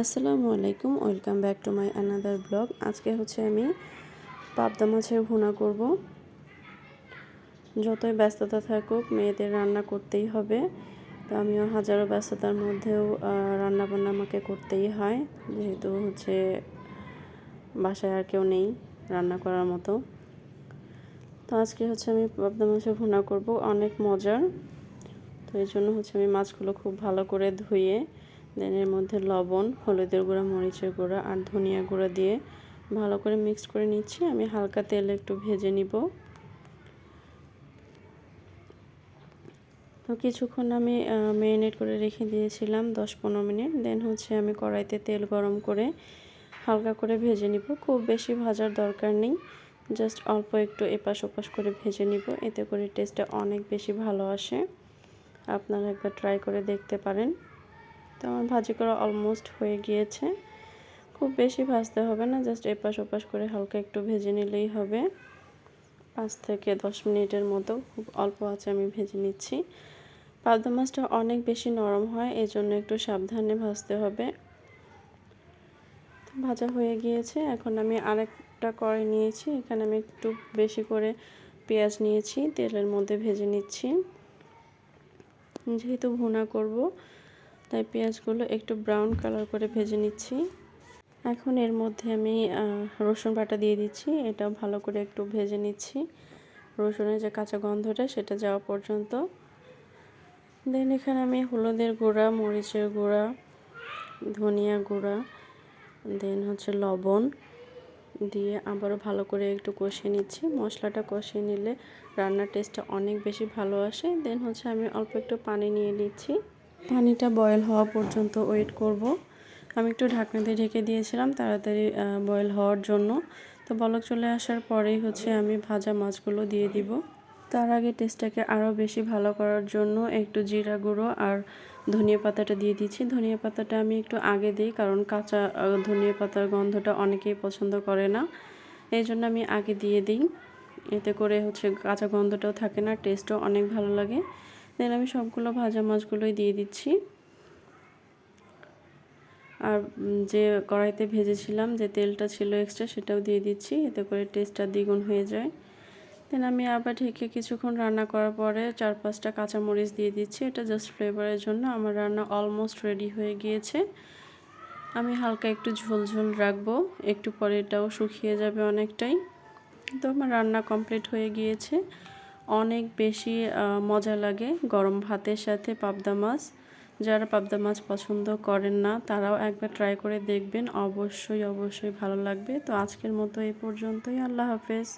আসসালামু আলাইকুম, welcome back to my another blog. আজকে হচ্ছে আমি পাবদা মাছের ভুনা করব। যতই ব্যস্ততা থাকুক, মেয়েদের রান্না করতেই হবে। তো আমিও হাজারো ব্যস্ততার মধ্যেও রান্না বান্না আমাকে করতেই হয়। যেহেতু হচ্ছে বাসায় আর কেউ নেই রান্না করার মতো। তো আজকে হচ্ছে আমি পাবদা মাছের ভুনা করব। অনেক মজার। তো এই জন্য হচ্ছে আমি মাছগুলো খুব ভালো করে ধুয়ে দেন এর মধ্যে লবণ, হলুদের গুঁড়া, মরিচের গুঁড়া আর ধনিয়া গুঁড়া দিয়ে ভালো করে মিক্সড করে নিচ্ছি। আমি হালকা তেলে একটু ভেজে নিব। তো কিছুক্ষণ আমি ম্যারিনেট করে রেখে দিয়েছিলাম দশ পনেরো মিনিট। দেন হচ্ছে আমি কড়াইতে তেল গরম করে হালকা করে ভেজে নিব। খুব বেশি ভাজার দরকার নেই। জাস্ট অল্প একটু এপাশ ওপাশ করে ভেজে নিব। এতে করে টেস্টটা অনেক বেশি ভালো আসে। আপনারা একবার ট্রাই করে দেখতে পারেন। তো আমার ভাজি করা অলমোস্ট হয়ে গিয়েছে। খুব বেশি ভাজতে হবে না জাস্ট এপাশ ওপাশ করে হালকা একটু ভেজে নিলেই হবে। পাঁচ থেকে দশ মিনিটের মতো খুব অল্প আছে আমি ভেজে নিচ্ছি। পাবদা মাছটা অনেক বেশি নরম হয় এই জন্য একটু সাবধানে ভাজতে হবে। ভাজা হয়ে গিয়েছে, এখন আমি আরেকটা কড়াই নিয়েছি, এখানে আমি একটু বেশি করে পেঁয়াজ নিয়েছি, তেলের মধ্যে ভেজে নিচ্ছি। যেহেতু ভুনা করব তাই পেঁয়াজগুলো একটু ব্রাউন কালার করে ভেজে নিচ্ছি। এখন এর মধ্যে আমি রসুন বাটা দিয়ে দিচ্ছি। এটা ভালো করে একটু ভেজে নিচ্ছি। রসুনের যে কাঁচা গন্ধটা, সেটা যাওয়া পর্যন্ত। দেন এখানে আমি হলুদের গুঁড়া, মরিচের গুঁড়া, ধনিয়া গুঁড়া দেন হচ্ছে লবণ দিয়ে আবারও ভালো করে একটু কষিয়ে নিচ্ছি। মশলাটা কষিয়ে নিলে রান্নার টেস্টটা অনেক বেশি ভালো আসে। দেন হচ্ছে আমি অল্প একটু পানি নিয়ে নিচ্ছি। পানিটা বয়েল হওয়া পর্যন্ত ওয়েট করব। আমি একটু ঢাকনা দিয়ে ঢেকে দিয়েছিলাম তাড়াতাড়ি বয়েল হওয়ার জন্য। তো বলক চলে আসার পরেই হচ্ছে আমি ভাজা মাছগুলো দিয়ে দিব। তার আগে টেস্টটাকে আরও বেশি ভালো করার জন্য একটু জিরা গুঁড়ো আর ধনিয়া পাতাটা দিয়ে দিচ্ছি। ধনিয়া পাতাটা আমি একটু আগে দিই কারণ কাঁচা ধনিয়া পাতার গন্ধটা অনেকেই পছন্দ করে না। এই জন্য আমি আগে দিয়ে দিই। এতে করে হচ্ছে কাঁচা গন্ধটাও থাকে না টেস্টও অনেক ভালো লাগে। দেন আমি সবগুলো ভাজা মাছগুলোই দিয়ে দিচ্ছি। আর যে কড়াইতে ভেজেছিলাম, যে তেলটা ছিল এক্সট্রা সেটাও দিয়ে দিচ্ছি, এতে করে টেস্টটা দ্বিগুণ হয়ে যায়। দেন আমি আবার ঢেকে কিছুক্ষণ রান্না করার পরে চার পাঁচটা কাঁচামরিচ দিয়ে দিচ্ছি, এটা জাস্ট ফ্লেভারের জন্য। আমার রান্না অলমোস্ট রেডি হয়ে গিয়েছে। আমি হালকা একটু ঝোল ঝোল রাখব, একটু পরে এটাও শুকিয়ে যাবে অনেকটাই। তো আমার রান্না কমপ্লিট হয়ে গিয়েছে। অনেক বেশি মজা লাগে গরম ভাতের সাথে পাবদা মাছ। যারা পাবদা মাছ পছন্দ করেন না, তারাও একবার ট্রাই করে দেখবেন। অবশ্যই অবশ্যই ভালো লাগবে। তো আজকের মতো এই পর্যন্তই। আল্লাহ হাফেজ।